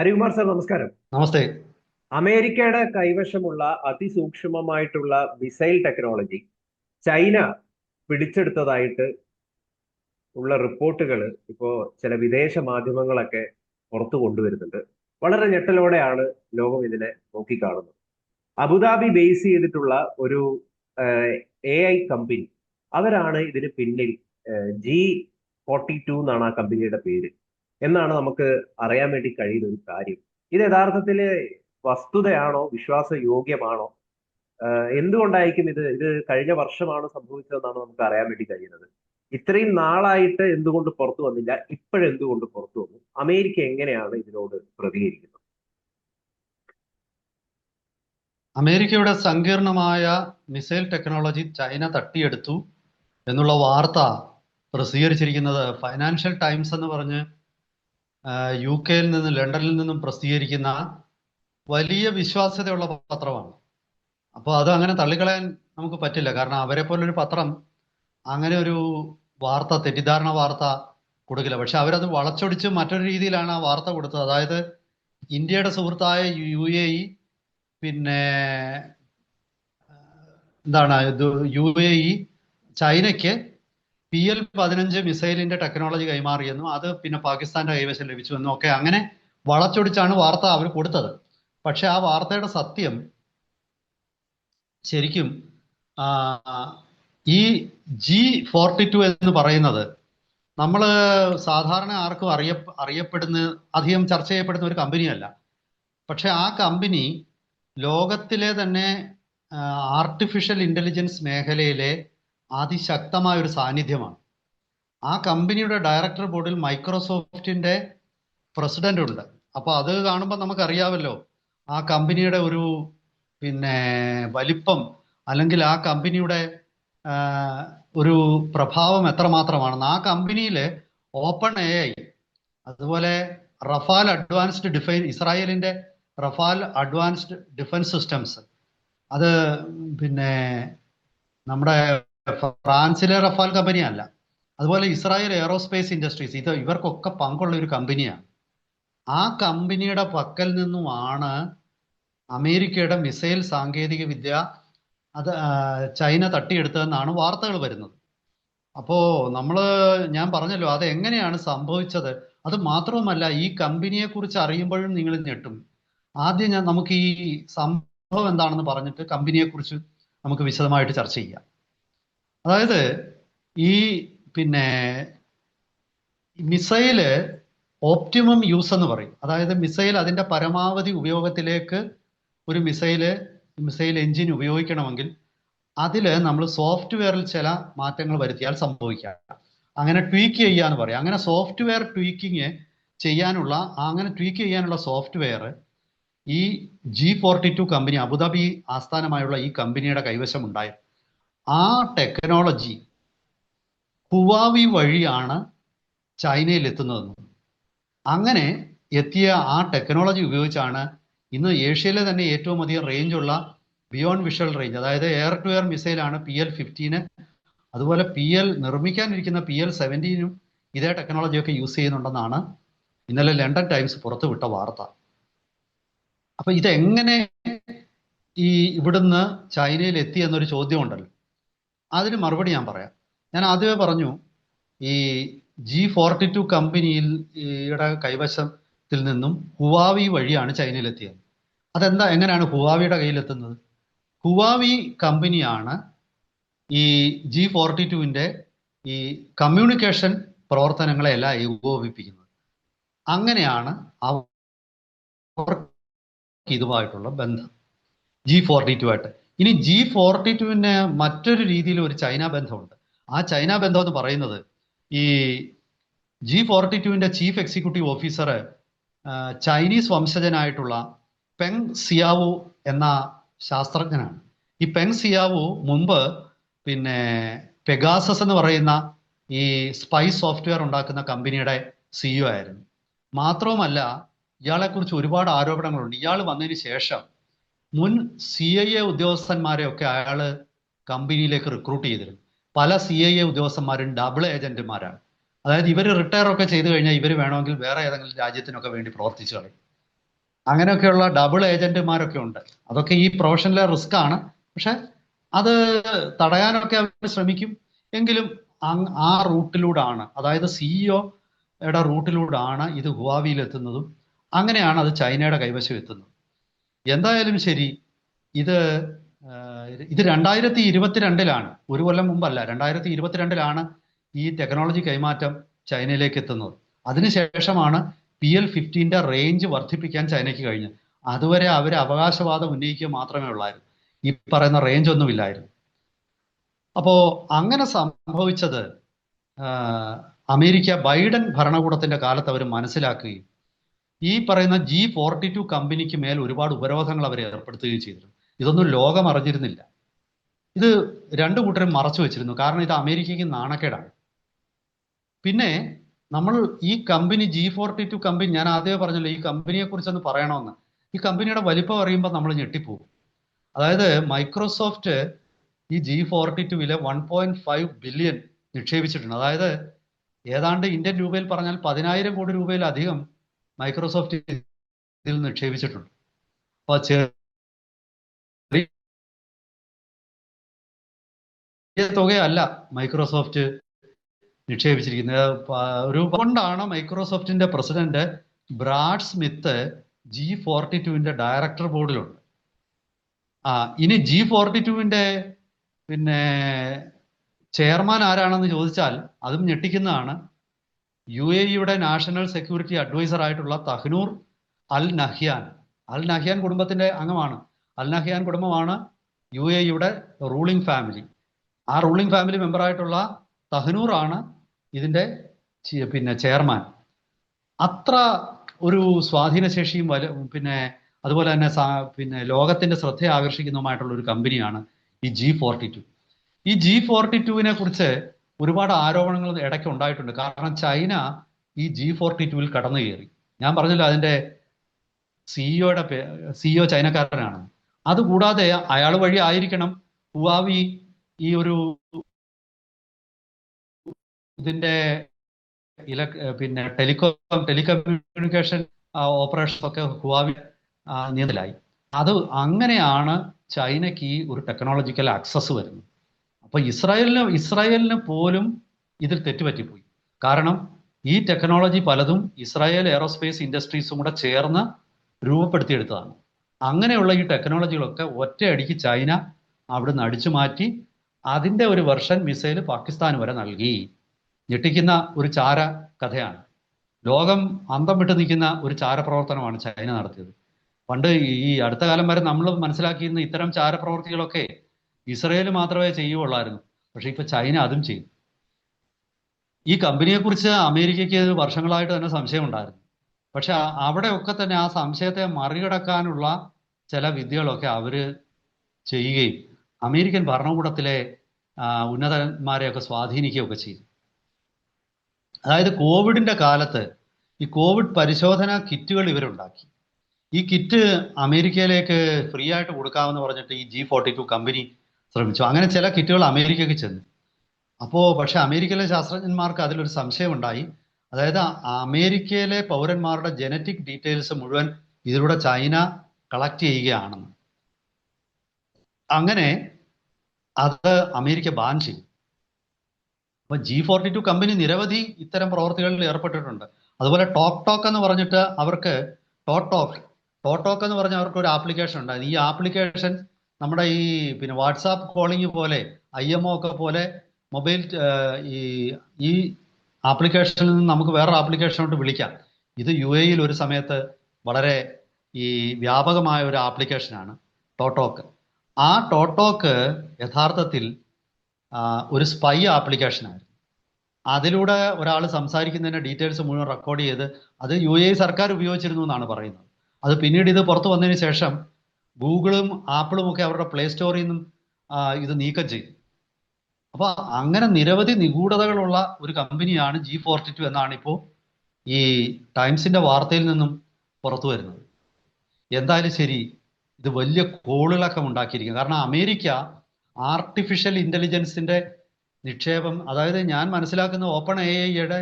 Harikumar sir നമസ്കാരം. നമസ്തേ. അമേരിക്കയുടെ കൈവശമുള്ള അതിസൂക്ഷ്മമായിട്ടുള്ള മിസൈൽ ടെക്നോളജി ചൈന പിടിച്ചെടുത്തതായിട്ട് ഉള്ള റിപ്പോർട്ടുകൾ ഇപ്പോ ചില വിദേശ മാധ്യമങ്ങളൊക്കെ പുറത്തു കൊണ്ടുവരുന്നുണ്ട്. വളരെ ഞെട്ടലോടെയാണ് ലോകം ഇതിനെ നോക്കിക്കാണുന്നത്. അബുദാബി ബേസ് ചെയ്തിട്ടുള്ള ഒരു എ ഐ കമ്പനി അവരാണ് ഇതിന് പിന്നിൽ ജി ഫോർട്ടി ടു എന്നാണ് ആ കമ്പനിയുടെ പേര്. എന്നാണ് നമുക്ക് അറിയാൻ വേണ്ടി കഴിയുന്ന ഒരു കാര്യം. ഇത് യഥാർത്ഥത്തിൽ വസ്തുതയാണോ വിശ്വാസയോഗ്യമാണോ? യോഗ്യമാണോ എന്തുകൊണ്ടായിരിക്കും ഇത് ഇത് കഴിഞ്ഞ വർഷമാണ് സംഭവിച്ചതെന്നാണ് നമുക്ക് അറിയാൻ വേണ്ടി കഴിയുന്നത്. ഇത്രയും നാളായിട്ട് എന്തുകൊണ്ട് പുറത്തു വന്നില്ല ഇപ്പോഴെന്തുകൊണ്ട് പുറത്തു വന്നു? അമേരിക്ക എങ്ങനെയാണ് ഇതിനോട് പ്രതികരിക്കുന്നത്? അമേരിക്കയുടെ സങ്കീർണമായ മിസൈൽ ടെക്നോളജി ചൈന തട്ടിയെടുത്തു എന്നുള്ള വാർത്ത പ്രസിദ്ധീകരിച്ചിരിക്കുന്നത് ഫൈനാൻഷ്യൽ ടൈംസ് എന്ന് പറഞ്ഞ് യു കെയിൽ നിന്നും ലണ്ടനിൽ നിന്നും പ്രസിദ്ധീകരിക്കുന്ന വലിയ വിശ്വാസ്യതയുള്ള പത്രമാണ്. അപ്പോൾ അത് അങ്ങനെ തള്ളിക്കളയാൻ നമുക്ക് പറ്റില്ല. കാരണം അവരെ പോലൊരു പത്രം അങ്ങനെ ഒരു വാർത്ത തെറ്റിദ്ധാരണ വാർത്ത കൊടുക്കില്ല. പക്ഷെ അവരത് വളച്ചൊടിച്ച് മറ്റൊരു രീതിയിലാണ് ആ വാർത്ത കൊടുത്തത്. അതായത് ഇന്ത്യയുടെ സുഹൃത്തായ യു എ ഇ പിന്നെ എന്താണ് യു എ ഇ ചൈനയ്ക്ക് പി എൽ പതിനഞ്ച് മിസൈലിന്റെ ടെക്നോളജി കൈമാറിയെന്നും അത് പിന്നെ പാകിസ്ഥാന്റെ കൈവശം ലഭിച്ചുവെന്നും ഒക്കെ അങ്ങനെ വളച്ചൊടിച്ചാണ് വാർത്ത അവർ കൊടുത്തത്. പക്ഷെ ആ വാർത്തയുടെ സത്യം ശരിക്കും ഈ ജി ഫോർട്ടി ടു എന്ന് പറയുന്നത് നമ്മൾ സാധാരണ ആർക്കും അറിയ അറിയപ്പെടുന്ന അധികം ചർച്ച ചെയ്യപ്പെടുന്ന ഒരു കമ്പനിയല്ല. പക്ഷെ ആ കമ്പനി ലോകത്തിലെ തന്നെ ആർട്ടിഫിഷ്യൽ ഇന്റലിജൻസ് മേഖലയിലെ അതിശക്തമായ ഒരു സാന്നിധ്യമാണ്. ആ കമ്പനിയുടെ ഡയറക്ടർ ബോർഡിൽ മൈക്രോസോഫ്റ്റിന്റെ പ്രസിഡന്റ് ഉണ്ട് അപ്പോൾ അത് കാണുമ്പോൾ നമുക്കറിയാമല്ലോ ആ കമ്പനിയുടെ ഒരു പിന്നെ വലിപ്പം അല്ലെങ്കിൽ ആ കമ്പനിയുടെ ഒരു പ്രഭാവം എത്രമാത്രമാണെന്ന്. ആ കമ്പനിയിൽ ഓപ്പൺ എ ഐ അതുപോലെ റഫാൽ അഡ്വാൻസ്ഡ് ഡിഫൈൻ ഇസ്രായേലിന്റെ റഫാൽ അഡ്വാൻസ്ഡ് ഡിഫൻസ് സിസ്റ്റംസ്. അത് പിന്നെ നമ്മുടെ ഫ്രാൻസിലെ റഫാൽ കമ്പനിയല്ല. അതുപോലെ ഇസ്രായേൽ എയറോസ്പേസ് ഇൻഡസ്ട്രീസ് ഇത് ഇവർക്കൊക്കെ പങ്കുള്ള ഒരു കമ്പനിയാണ്. ആ കമ്പനിയുടെ പക്കൽ നിന്നുമാണ് അമേരിക്കയുടെ മിസൈൽ സാങ്കേതിക വിദ്യ അത് ചൈന തട്ടിയെടുത്തതെന്നാണ് വാർത്തകൾ വരുന്നത്. അപ്പോ നമ്മൾ ഞാൻ പറഞ്ഞല്ലോ അത് എങ്ങനെയാണ് സംഭവിച്ചത്? അത് മാത്രവുമല്ല ഈ കമ്പനിയെ കുറിച്ച് അറിയുമ്പോഴും നിങ്ങൾ ഞെട്ടും. ആദ്യം ഞാൻ നമുക്ക് ഈ സംഭവം എന്താണെന്ന് പറഞ്ഞിട്ട് കമ്പനിയെ കുറിച്ച് നമുക്ക് വിശദമായിട്ട് ചർച്ച ചെയ്യാം. അതായത് ഈ പിന്നെ മിസൈൽ ഓപ്റ്റിമം യൂസ് എന്ന് പറയും. അതായത് മിസൈൽ അതിന്റെ പരമാവധി ഉപയോഗത്തിലേക്ക് ഒരു മിസൈൽ മിസൈൽ എഞ്ചിൻ ഉപയോഗിക്കണമെങ്കിൽ അതിൽ നമ്മൾ സോഫ്റ്റ്വെയറിൽ ചില മാറ്റങ്ങൾ വരുത്തിയാൽ സംഭവിക്കാം. അങ്ങനെ ട്വീക്ക് ചെയ്യാന്ന് പറയും. അങ്ങനെ സോഫ്റ്റ്വെയർ ട്വീക്കിങ് ചെയ്യാനുള്ള അങ്ങനെ ട്വീക്ക് ചെയ്യാനുള്ള സോഫ്റ്റ്വെയർ ഈ G forty two company Abu Dhabi ആസ്ഥാനമായുള്ള ഈ കമ്പനിയുടെ കൈവശം ഉണ്ടായത് ആ ടെക്നോളജി ഹുവാവി വഴിയാണ് ചൈനയിൽ എത്തുന്നതെന്നും അങ്ങനെ എത്തിയ ആ ടെക്നോളജി ഉപയോഗിച്ചാണ് ഇന്ന് ഏഷ്യയിലെ തന്നെ ഏറ്റവും അധികം റേഞ്ചുള്ള ബിയോണ്ട് വിഷ്വൽ റേഞ്ച് അതായത് എയർ ടു എയർ മിസൈലാണ് പി എൽ ഫിഫ്റ്റീന് അതുപോലെ പി എൽ നിർമ്മിക്കാനിരിക്കുന്ന പി എൽ സെവന്റീനും ഇതേ ടെക്നോളജിയൊക്കെ യൂസ് ചെയ്യുന്നുണ്ടെന്നാണ് ഇന്നലെ ലണ്ടൻ ടൈംസ് പുറത്തുവിട്ട വാർത്ത. അപ്പൊ ഇതെങ്ങനെ ഈ ഇവിടുന്ന് ചൈനയിൽ എത്തി എന്നൊരു ചോദ്യം ഉണ്ടല്ലോ അതിന് മറുപടി ഞാൻ പറയാം. ഞാൻ ആദ്യമേ പറഞ്ഞു ഈ ജി ഫോർട്ടി ടു കമ്പനിയുടെ കൈവശത്തിൽ നിന്നും ഹുവാവി വഴിയാണ് ചൈനയിലെത്തിയത്. അതെന്താ എങ്ങനെയാണ് ഹുവാവിയുടെ കയ്യിലെത്തുന്നത്? ഹുവാവി കമ്പനിയാണ് ഈ ജി ഫോർട്ടി ടുവിന്റെ ഈ കമ്മ്യൂണിക്കേഷൻ പ്രവർത്തനങ്ങളെല്ലാം ഏകോപിപ്പിക്കുന്നത്. അങ്ങനെയാണ് അവർക്ക് ഇതുമായിട്ടുള്ള ബന്ധം. ജി ഫോർട്ടി ടു ആയിട്ട്. ഇനി ജി ഫോർട്ടി ടുവിന് മറ്റൊരു രീതിയിൽ ഒരു ചൈന ബന്ധമുണ്ട്. ആ ചൈന ബന്ധം എന്ന് പറയുന്നത് ഈ ജി ഫോർട്ടി ടുവിന്റെ ചീഫ് എക്സിക്യൂട്ടീവ് ഓഫീസർ ചൈനീസ് വംശജനായിട്ടുള്ള പെങ് സിയാവു എന്ന ശാസ്ത്രജ്ഞനാണ്. ഈ പെങ് സിയാവു മുമ്പ് പിന്നെ പെഗാസസ് എന്ന് പറയുന്ന ഈ സ്പൈ സോഫ്റ്റ്വെയർ ഉണ്ടാക്കുന്ന കമ്പനിയുടെ സിഇഒ ആയിരുന്നു. മാത്രവുമല്ല ഇയാളെക്കുറിച്ച് ഒരുപാട് ആരോപണങ്ങളുണ്ട്. ഇയാൾ വന്നതിന് ശേഷം മുൻ സി ഐ എ ഉദ്യോഗസ്ഥന്മാരെയൊക്കെ അയാൾ കമ്പനിയിലേക്ക് റിക്രൂട്ട് ചെയ്തിരുന്നു. പല സി ഐ എ ഉദ്യോഗസ്ഥന്മാരും ഡബിൾ ഏജന്റുമാരാണ് അതായത് ഇവർ റിട്ടയർ ഒക്കെ ചെയ്തു കഴിഞ്ഞാൽ ഇവർ വേണമെങ്കിൽ വേറെ ഏതെങ്കിലും രാജ്യത്തിനൊക്കെ വേണ്ടി പ്രവർത്തിച്ചു കളയും. അങ്ങനെയൊക്കെയുള്ള ഡബിൾ ഏജന്റുമാരൊക്കെ ഉണ്ട്. അതൊക്കെ ഈ പ്രൊഫഷനിലെ റിസ്ക് ആണ്. പക്ഷെ അത് തടയാനൊക്കെ അവർ ശ്രമിക്കും. എങ്കിലും ആ റൂട്ടിലൂടാണ്. അതായത് സിഇഒയുടെ റൂട്ടിലൂടാണ് ഇത് ഹുവാവിയിൽ എത്തുന്നതും അങ്ങനെയാണ് അത് ചൈനയുടെ കൈവശം എത്തുന്നത്. എന്തായാലും ശരി ഇത് ഇത് രണ്ടായിരത്തി ഇരുപത്തിരണ്ടിലാണ് ഒരു കൊല്ലം മുമ്പല്ല രണ്ടായിരത്തി ഇരുപത്തിരണ്ടിലാണ് ഈ ടെക്നോളജി കൈമാറ്റം ചൈനയിലേക്ക് എത്തുന്നത്. അതിനുശേഷമാണ് പി എൽ ഫിഫ്റ്റീന്റെ റേഞ്ച് വർദ്ധിപ്പിക്കാൻ ചൈനയ്ക്ക് കഴിഞ്ഞത്. അതുവരെ അവർ അവകാശവാദം ഉന്നയിക്കുക മാത്രമേ ഉള്ളായിരുന്നു. ഈ പറയുന്ന റേഞ്ച് ഒന്നുമില്ലായിരുന്നു അപ്പോൾ അങ്ങനെ സംഭവിച്ചത് അമേരിക്ക ബൈഡൻ ഭരണകൂടത്തിന്റെ കാലത്ത് അവർ മനസ്സിലാക്കുകയും ഈ പറയുന്ന ജി ഫോർട്ടി ടു കമ്പനിക്ക് മേൽ ഒരുപാട് ഉപരോധങ്ങൾ അവർ ഏർപ്പെടുത്തുകയും ചെയ്തിരുന്നു. ഇതൊന്നും ലോകം അറിഞ്ഞിരുന്നില്ല. ഇത് രണ്ടു കൂട്ടരും മറച്ചു വെച്ചിരുന്നു. കാരണം ഇത് അമേരിക്കയ്ക്ക് നാണക്കേടാണ്. പിന്നെ നമ്മൾ ഈ company G forty two company ഞാൻ ആദ്യമേ പറഞ്ഞല്ലോ ഈ കമ്പനിയെ കുറിച്ചൊന്ന് പറയണമെന്ന്. ഈ കമ്പനിയുടെ വലിപ്പം അറിയുമ്പോൾ നമ്മൾ ഞെട്ടിപ്പോകും അതായത് മൈക്രോസോഫ്റ്റ് ഈ ജി ഫോർട്ടി ടുവിലെ വൺ പോയിന്റ് ഫൈവ് ബില്യൺ നിക്ഷേപിച്ചിട്ടുണ്ട്. അതായത് ഏതാണ്ട് ഇന്ത്യൻ രൂപയിൽ പറഞ്ഞാൽ പതിനായിരം കോടി രൂപയിലധികം മൈക്രോസോഫ്റ്റ് ഇതിൽ നിക്ഷേപിച്ചിട്ടുണ്ട്. അപ്പൊ ചെറിയ തുകയല്ല മൈക്രോസോഫ്റ്റ് നിക്ഷേപിച്ചിരിക്കുന്നത്. ഒരു കൊണ്ടാണ് മൈക്രോസോഫ്റ്റിന്റെ president Brad Smith G forty ടുവിന്റെ ഡയറക്ടർ ബോർഡിലുണ്ട്. ആ ഇനി ജി ഫോർട്ടി ടുവിന്റെ പിന്നെ ചെയർമാൻ ആരാണെന്ന് ചോദിച്ചാൽ അതും ഞെട്ടിക്കുന്നതാണ്. യു എ ഇയുടെ നാഷണൽ സെക്യൂരിറ്റി അഡ്വൈസർ ആയിട്ടുള്ള Tahnoun al Nahyan al Nahyan കുടുംബത്തിന്റെ അംഗമാണ്. അൽ നഹ്യാൻ കുടുംബമാണ് യു എ ഇയുടെ റൂളിംഗ് ഫാമിലി ആ റൂളിംഗ് ഫാമിലി മെമ്പറായിട്ടുള്ള തഹ്നൂർ ആണ് ഇതിന്റെ പിന്നെ ചെയർമാൻ അത്ര ഒരു സ്വാധീനശേഷിയും വല പിന്നെ അതുപോലെ തന്നെ പിന്നെ ലോകത്തിന്റെ ശ്രദ്ധ ആകർഷിക്കുന്നതുമായിട്ടുള്ള ഒരു കമ്പനിയാണ് ഈ ജി ഫോർട്ടി ടു ഈ ജി ഫോർട്ടി ടുവിനെ കുറിച്ച് ഒരുപാട് ആരോപണങ്ങൾ ഇടയ്ക്ക് ഉണ്ടായിട്ടുണ്ട്. കാരണം ചൈന ഈ ജി ഫോർട്ടി ടുവിൽ കടന്നു കയറി. ഞാൻ പറഞ്ഞല്ലോ അതിന്റെ സിഇഒയുടെ സിഇഒ ചൈനക്കാരനാണ്. അതുകൂടാതെ അയാൾ വഴി ആയിരിക്കണം ഹുവാവി ഈ ഒരു ഇതിന്റെ ഇല പിന്നെ ടെലികോം ടെലികമ്മ്യൂണിക്കേഷൻ ഓപ്പറേഷൻസ് ഒക്കെ ഹുവാവി നീന്തലായി. അത് അങ്ങനെയാണ് ചൈനയ്ക്ക് ഒരു ടെക്നോളജിക്കൽ ആക്സസ് വരുന്നത്. അപ്പൊ ഇസ്രായേലിന് ഇസ്രായേലിന് പോലും ഇതിൽ തെറ്റുപറ്റിപ്പോയി. കാരണം ഈ ടെക്നോളജി പലതും ഇസ്രായേൽ എയറോസ്പേസ് ഇൻഡസ്ട്രീസും കൂടെ ചേർന്ന് രൂപപ്പെടുത്തിയെടുത്തതാണ്. അങ്ങനെയുള്ള ഈ ടെക്നോളജികളൊക്കെ ഒറ്റയടിക്ക് ചൈന അവിടുന്ന് അടിച്ചു മാറ്റി അതിന്റെ ഒരു വെർഷൻ മിസൈൽ പാകിസ്ഥാൻ വരെ നൽകി. ഞെട്ടിക്കുന്ന ഒരു ചാര കഥയാണ്. ലോകം അന്തം വിട്ട് നിൽക്കുന്ന ഒരു ചാരപ്രവർത്തനമാണ് ചൈന നടത്തിയത്. പണ്ട് ഈ അടുത്ത കാലം വരെ നമ്മൾ മനസ്സിലാക്കിയിരുന്ന ഇത്തരം ചാരപ്രവർത്തികളൊക്കെ ഇസ്രയേൽ മാത്രമേ ചെയ്യുകയുള്ളായിരുന്നു. പക്ഷെ ഇപ്പൊ ചൈന അതും ചെയ്തു. ഈ കമ്പനിയെക്കുറിച്ച് അമേരിക്കയ്ക്ക് വർഷങ്ങളായിട്ട് തന്നെ സംശയം ഉണ്ടായിരുന്നു പക്ഷെ അവിടെ അവിടെയൊക്കെ തന്നെ ആ സംശയത്തെ മറികടക്കാനുള്ള ചില വിദ്യകളൊക്കെ അവർ ചെയ്യുകയും അമേരിക്കൻ ഭരണകൂടത്തിലെ ഉന്നതന്മാരെയൊക്കെ സ്വാധീനിക്കുകയൊക്കെ ചെയ്തു. അതായത് കോവിഡിന്റെ കാലത്ത് ഈ കോവിഡ് പരിശോധന കിറ്റുകൾ ഇവരുണ്ടാക്കി. ഈ കിറ്റ് അമേരിക്കയിലേക്ക് ഫ്രീ ആയിട്ട് കൊടുക്കാമെന്ന് പറഞ്ഞിട്ട് ഈ ജി ഫോർട്ടി ടു കമ്പനി ശ്രമിച്ചു. അങ്ങനെ ചില കിറ്റുകൾ അമേരിക്കയ്ക്ക് ചെന്നു. അപ്പോൾ പക്ഷെ അമേരിക്കയിലെ ശാസ്ത്രജ്ഞന്മാർക്ക് അതിലൊരു സംശയമുണ്ടായി. അതായത് അമേരിക്കയിലെ പൗരന്മാരുടെ ജനറ്റിക് ഡീറ്റെയിൽസ് മുഴുവൻ ഇതിലൂടെ ചൈന കളക്ട് ചെയ്യുകയാണെന്ന്. അങ്ങനെ അത് അമേരിക്ക ബാൻ ചെയ്യും അപ്പൊ ജി ഫോർട്ടി ടു കമ്പനി നിരവധി ഇത്തരം പ്രവർത്തികളിൽ ഏർപ്പെട്ടിട്ടുണ്ട്. അതുപോലെ ടോക്ക് ടോക്ക് എന്ന് പറഞ്ഞിട്ട് അവർക്ക് ടോട്ടോക്ക് ടോട്ടോക്ക് എന്ന് പറഞ്ഞ അവർക്ക് ഒരു ആപ്ലിക്കേഷൻ ഉണ്ടായിരുന്നു. ഈ ആപ്ലിക്കേഷൻ നമ്മുടെ ഈ പിന്നെ വാട്സാപ്പ് കോളിംഗ് പോലെ ഐ എം ഒ ഒക്കെ പോലെ മൊബൈൽ ഈ ഈ ആപ്ലിക്കേഷനിൽ നിന്ന് നമുക്ക് വേറൊരു ആപ്ലിക്കേഷനോട്ട് വിളിക്കാം. ഇത് യു എയിൽ ഒരു സമയത്ത് വളരെ ഈ വ്യാപകമായ ഒരു ആപ്ലിക്കേഷനാണ് ടോട്ടോക്ക് ആ ടോട്ടോക്ക് യഥാർത്ഥത്തിൽ ഒരു സ്പൈ ആപ്ലിക്കേഷനായിരുന്നു അതിലൂടെ ഒരാൾ സംസാരിക്കുന്നതിന്റെ ഡീറ്റെയിൽസ് മുഴുവൻ റെക്കോർഡ് ചെയ്ത് അത് യു എ സർക്കാർ ഉപയോഗിച്ചിരുന്നു എന്നാണ് പറയുന്നത്. അത് പിന്നീട് ഇത് പുറത്തു വന്നതിന് ശേഷം ഗൂഗിളും ആപ്പിളും ഒക്കെ അവരുടെ പ്ലേ സ്റ്റോറിൽ നിന്നും ഇത് നീക്കം ചെയ്തു അപ്പൊ അങ്ങനെ നിരവധി നിഗൂഢതകളുള്ള ഒരു കമ്പനിയാണ് ജി ഫോർട്ടി ടു എന്നാണ് ഇപ്പോൾ ഈ ടൈംസിന്റെ വാർത്തയിൽ നിന്നും പുറത്തു വരുന്നത്. എന്തായാലും ശരി ഇത് വലിയ കോളിളക്കം ഉണ്ടാക്കിയിരിക്കും കാരണം അമേരിക്ക ആർട്ടിഫിഷ്യൽ ഇന്റലിജൻസിന്റെ നിക്ഷേപം അതായത് ഞാൻ മനസ്സിലാക്കുന്ന ഓപ്പൺ എ ഐയുടെ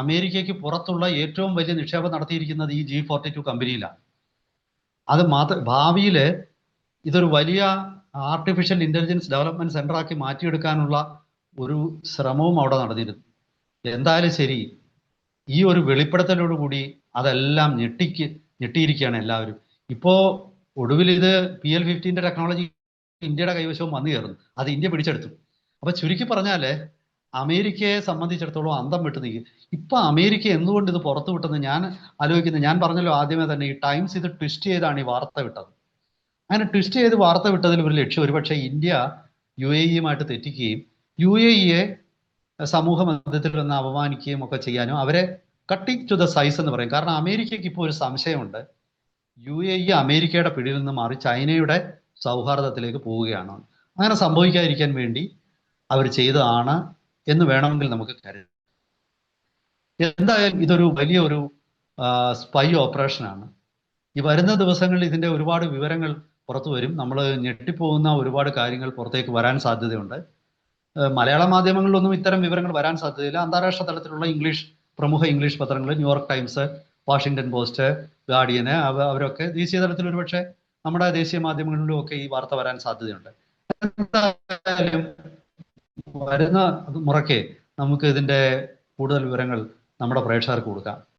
അമേരിക്കയ്ക്ക് പുറത്തുള്ള ഏറ്റവും വലിയ നിക്ഷേപം നടത്തിയിരിക്കുന്നത് ഈ ജി ഫോർട്ടി ടു കമ്പനിയിലാണ്. അത് മാത്ര ഭാവിയിൽ ഇതൊരു വലിയ ആർട്ടിഫിഷ്യൽ ഇന്റലിജൻസ് ഡെവലപ്മെന്റ് സെന്റർ ആക്കി മാറ്റിയെടുക്കാനുള്ള ഒരു ശ്രമവും അവിടെ നടന്നിരുന്നു. എന്തായാലും ശരി ഈ ഒരു വെളിപ്പെടുത്തലോടുകൂടി അതെല്ലാം ഞെട്ടിക്ക് ഞെട്ടിയിരിക്കുകയാണ് എല്ലാവരും. ഇപ്പോ ഒടുവിൽ ഇത് പി എൽ ഫിഫ്റ്റീന്റെ ടെക്നോളജി ഇന്ത്യയുടെ കൈവശവും വന്നു കയറുന്നു അത് ഇന്ത്യ പിടിച്ചെടുത്തു. അപ്പൊ ചുരുക്കി പറഞ്ഞാൽ അമേരിക്കയെ സംബന്ധിച്ചിടത്തോളം അന്തം വിട്ട് നിൽക്കും. ഇപ്പൊ അമേരിക്ക എന്തുകൊണ്ട് ഇത് പുറത്തു വിട്ടെന്ന് ഞാൻ ആലോചിക്കുന്നത് ഞാൻ പറഞ്ഞല്ലോ ആദ്യമേ തന്നെ ഈ ടൈംസ് ഇത് ട്വിസ്റ്റ് ചെയ്താണ് ഈ വാർത്ത വിട്ടത്. അങ്ങനെ ട്വിസ്റ്റ് ചെയ്ത് വാർത്ത വിട്ടതിൽ ഒരു ലക്ഷ്യം ഒരുപക്ഷെ ഇന്ത്യ യു എ ഇയുമായിട്ട് തെറ്റിക്കുകയും യു എ ഇയെ സമൂഹ മധ്യത്തിൽ നിന്ന് അപമാനിക്കുകയും ഒക്കെ ചെയ്യാനും അവരെ കട്ടിങ് ടു ദ സൈസ് എന്ന് പറയും. കാരണം അമേരിക്കയ്ക്ക് ഇപ്പോൾ ഒരു സംശയമുണ്ട്. യു എ ഇ അമേരിക്കയുടെ പിടിയിൽ നിന്ന് മാറി ചൈനയുടെ സൗഹാർദ്ദത്തിലേക്ക് പോവുകയാണ്? അങ്ങനെ സംഭവിക്കാതിരിക്കാൻ വേണ്ടി അവർ ചെയ്തതാണ് എന്ന് വേണമെങ്കിൽ നമുക്ക് കരുതാം. എന്തായാലും ഇതൊരു വലിയ ഒരു സ്പൈ ഓപ്പറേഷനാണ് ഈ വരുന്ന ദിവസങ്ങളിൽ ഇതിന്റെ ഒരുപാട് വിവരങ്ങൾ പുറത്തു വരും. നമ്മൾ ഞെട്ടിപ്പോകുന്ന ഒരുപാട് കാര്യങ്ങൾ പുറത്തേക്ക് വരാൻ സാധ്യതയുണ്ട്. മലയാള മാധ്യമങ്ങളിലൊന്നും ഇത്തരം വിവരങ്ങൾ വരാൻ സാധ്യതയില്ല. അന്താരാഷ്ട്ര തലത്തിലുള്ള ഇംഗ്ലീഷ് പ്രമുഖ ഇംഗ്ലീഷ് പത്രങ്ങൾ New York Times Washington Post ഗാർഡിയന് അവ അവരൊക്കെ ദേശീയ തലത്തിൽ ഒരുപക്ഷെ നമ്മുടെ ദേശീയ മാധ്യമങ്ങളിലും ഒക്കെ ഈ വാർത്ത വരാൻ സാധ്യതയുണ്ട്. എന്തായാലും വരുന്ന മുറയ്ക്ക് നമുക്ക് ഇതിന്റെ കൂടുതൽ വിവരങ്ങൾ നമ്മുടെ പ്രേക്ഷകർക്ക് കൊടുക്കാം.